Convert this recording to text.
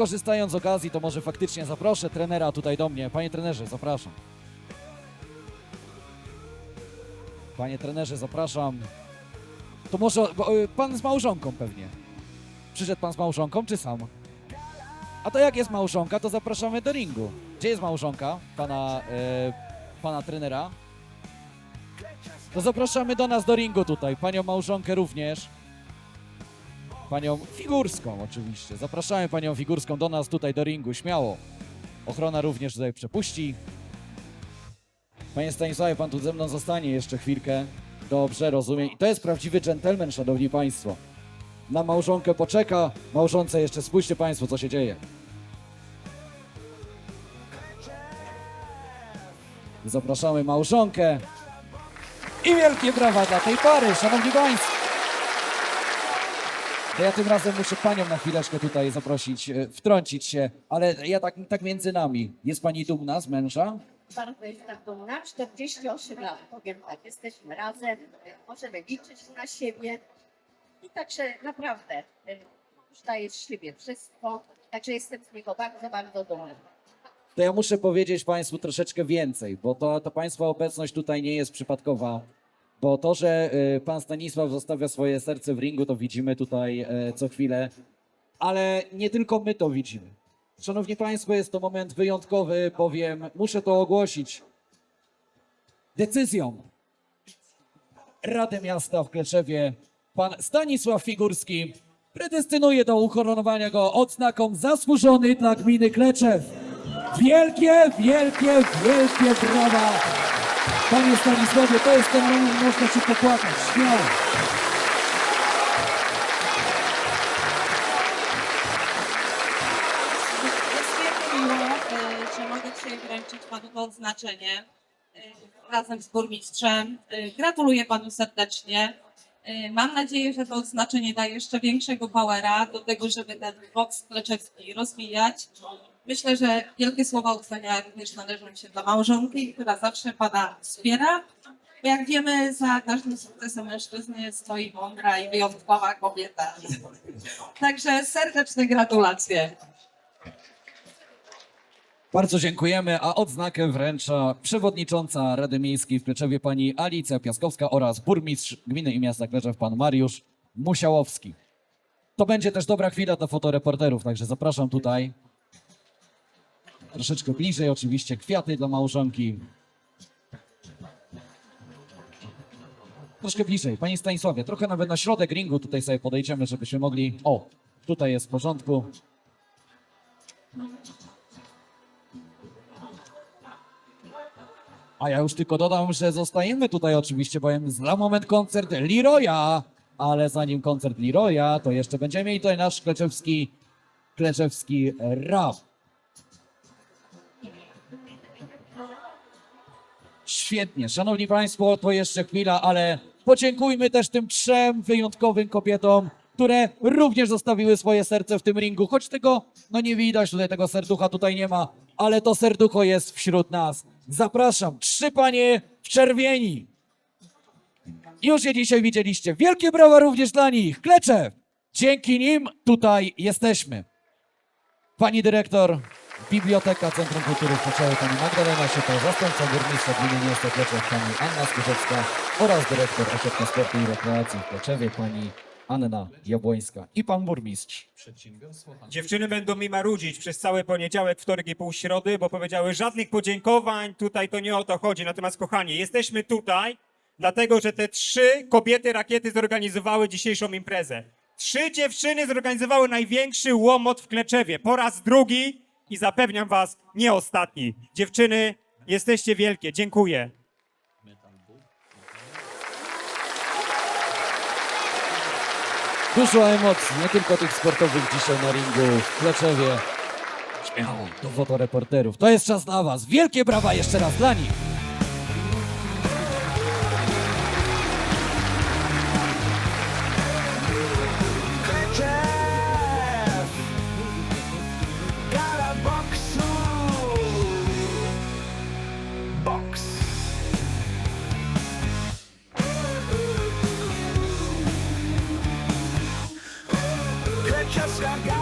korzystając z okazji, to może faktycznie zaproszę trenera tutaj do mnie. Panie trenerze, zapraszam. Panie trenerze, zapraszam. To może bo, y, pan z małżonką pewnie. Przyszedł pan z małżonką, czy sam? A to jak jest małżonka, to zapraszamy do ringu. Gdzie jest małżonka pana, e, pana trenera? To zapraszamy do nas do ringu tutaj. Panią małżonkę również. Panią Figurską oczywiście. Zapraszamy panią Figurską do nas tutaj do ringu, śmiało. Ochrona również tutaj przepuści. Panie Stanisławie, pan tu ze mną zostanie jeszcze chwilkę. Dobrze, rozumiem. I to jest prawdziwy dżentelmen, szanowni państwo. Na małżonkę poczeka. Małżonce jeszcze spójrzcie państwo, co się dzieje. Zapraszamy małżonkę. I wielkie brawa dla tej pary, szanowni państwo. To ja tym razem muszę panią na chwileczkę tutaj zaprosić, e, wtrącić się, ale ja tak, tak między nami. Jest pani dumna z męża? Bardzo jestem dumna. 48 lat, powiem tak, jesteśmy razem, możemy liczyć na siebie i także naprawdę już daje z siebie wszystko, także jestem z niego bardzo, bardzo dumna. To ja muszę powiedzieć Państwu troszeczkę więcej, bo to, to Państwa obecność tutaj nie jest przypadkowa. Bo to, że y, pan Stanisław zostawia swoje serce w ringu, to widzimy tutaj e, co chwilę. Ale nie tylko my to widzimy. Szanowni Państwo, jest to moment wyjątkowy, bowiem muszę to ogłosić. Decyzją Rady Miasta w Kleszewie pan Stanisław Figurski predestynuje do ukoronowania go odznaką zasłużony dla gminy Kleczew. Wielkie, wielkie, wielkie brawa! Panie Stanisławie, to jest ten moment, można się popłakać, śmiało. Jest że mogę dzisiaj wręczyć Panu to odznaczenie y, razem z burmistrzem. Y, Gratuluję Panu serdecznie. Y, Mam nadzieję, że to odznaczenie da jeszcze większego powera do tego, żeby ten boks kleczewski rozwijać. Myślę, że wielkie słowa uznania również należą się dla małżonki, która zawsze Pana wspiera. Bo jak wiemy, za każdym sukcesem mężczyzny stoi mądra i wyjątkowa kobieta. Także serdeczne gratulacje. Bardzo dziękujemy, a odznakę wręcza przewodnicząca Rady Miejskiej w Kleczewie pani Alicja Piaskowska oraz burmistrz gminy i miasta Kleczew pan Mariusz Musiałowski. To będzie też dobra chwila dla fotoreporterów, także zapraszam tutaj. Troszeczkę bliżej oczywiście, kwiaty dla małżonki. Troszkę bliżej. Panie Stanisławie, trochę nawet na środek ringu tutaj sobie podejdziemy, żebyśmy mogli... O, tutaj jest w porządku. A ja już tylko dodam, że zostajemy tutaj oczywiście, bowiem za moment koncert Leroya, ale zanim koncert Leroya, to jeszcze będziemy mieli tutaj nasz kleczewski, kleczewski rap. Świetnie, szanowni państwo, to jeszcze chwila, ale podziękujmy też tym trzem wyjątkowym kobietom, które również zostawiły swoje serce w tym ringu, choć tego, no nie widać tutaj, tego serducha tutaj nie ma, ale to serducho jest wśród nas. Zapraszam, trzy panie w czerwieni. Już je dzisiaj widzieliście. Wielkie brawa również dla nich. Kleczew! Dzięki nim tutaj jesteśmy. Pani dyrektor, Biblioteka Centrum Kultury Kleczewie, pani Magdalena Szyto, zastępca burmistrza gminy miasta pani Anna Skurzewska oraz dyrektor Ośrodka Sportu i Rekreacji w Kleczewie, pani Anna Jabłońska i pan burmistrz. Dziewczyny będą mi marudzić przez cały poniedziałek, wtorek i pół środy, bo powiedziały żadnych podziękowań, tutaj to nie o to chodzi. Natomiast kochani, jesteśmy tutaj, dlatego że te trzy kobiety rakiety zorganizowały dzisiejszą imprezę. Trzy dziewczyny zorganizowały największy łomot w Kleczewie. Po raz drugi i zapewniam was, nie ostatni. Dziewczyny, jesteście wielkie. Dziękuję. Dużo emocji, nie tylko tych sportowych dzisiaj na ringu w Kleczewie. Śmiało, do fotoreporterów. To jest czas dla was. Wielkie brawa jeszcze raz dla nich. just a guy.